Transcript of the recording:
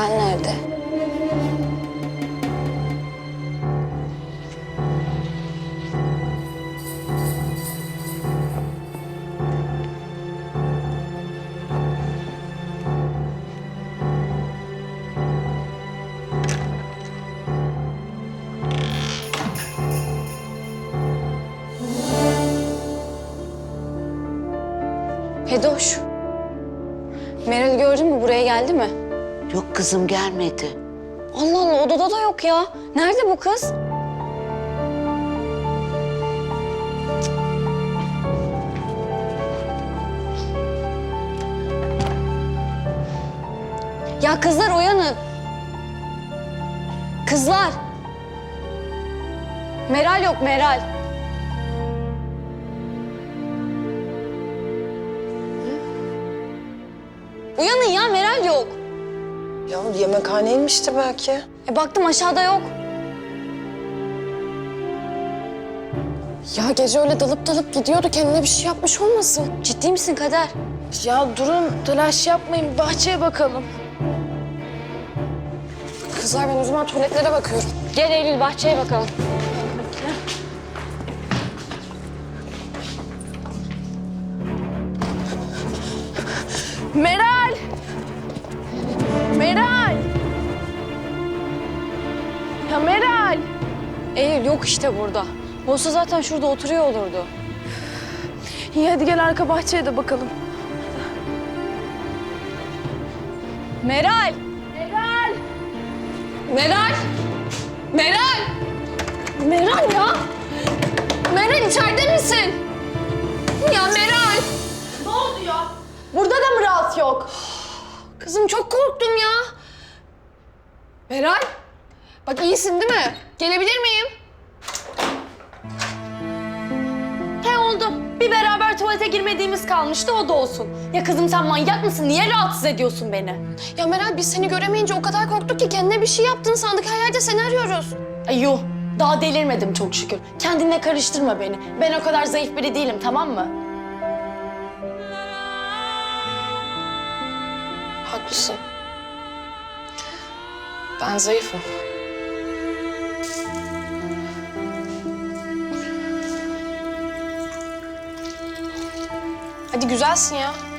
Meral nerede? Hedoş. Meral gördün mü? Buraya geldi mi? Yok kızım gelmedi. Allah Allah odada da yok ya. Nerede bu kız? Ya kızlar uyanın. Kızlar. Meral yok Meral. Uyanın ya Meral yok. Ya yemekhaneymişti belki. E baktım aşağıda yok. Ya gece öyle dalıp dalıp gidiyordu. Kendine bir şey yapmış olmasın? Ciddi misin Kader? Ya durun telaş yapmayın. Bahçeye bakalım. Kızlar ben o zaman tuvaletlere bakıyorum. Gel Eylül bahçeye bakalım. Meral! Ya Meral! Eylül yok işte burada. Olsa zaten şurada oturuyor olurdu. İyi hadi gel arka bahçeye de bakalım. Meral! Meral! Meral! Meral! Meral ya! Meral içeride misin? Ya Meral! Ne oldu ya? Burada da mı rahat yok? Kızım çok korktum ya. Meral! Bak iyisin değil mi? Gelebilir miyim? He oldu. Bir beraber tuvalete girmediğimiz kalmıştı o da olsun. Ya kızım sen manyak mısın? Niye rahatsız ediyorsun beni? Ya Meral biz seni göremeyince o kadar korktuk ki kendine bir şey yaptın sandık. Her yerde seni arıyoruz. Ay yuh. Daha delirmedim çok şükür. Kendinle karıştırma beni. Ben o kadar zayıf biri değilim tamam mı? Haklısın. Ben zayıfım. Hadi güzelsin ya.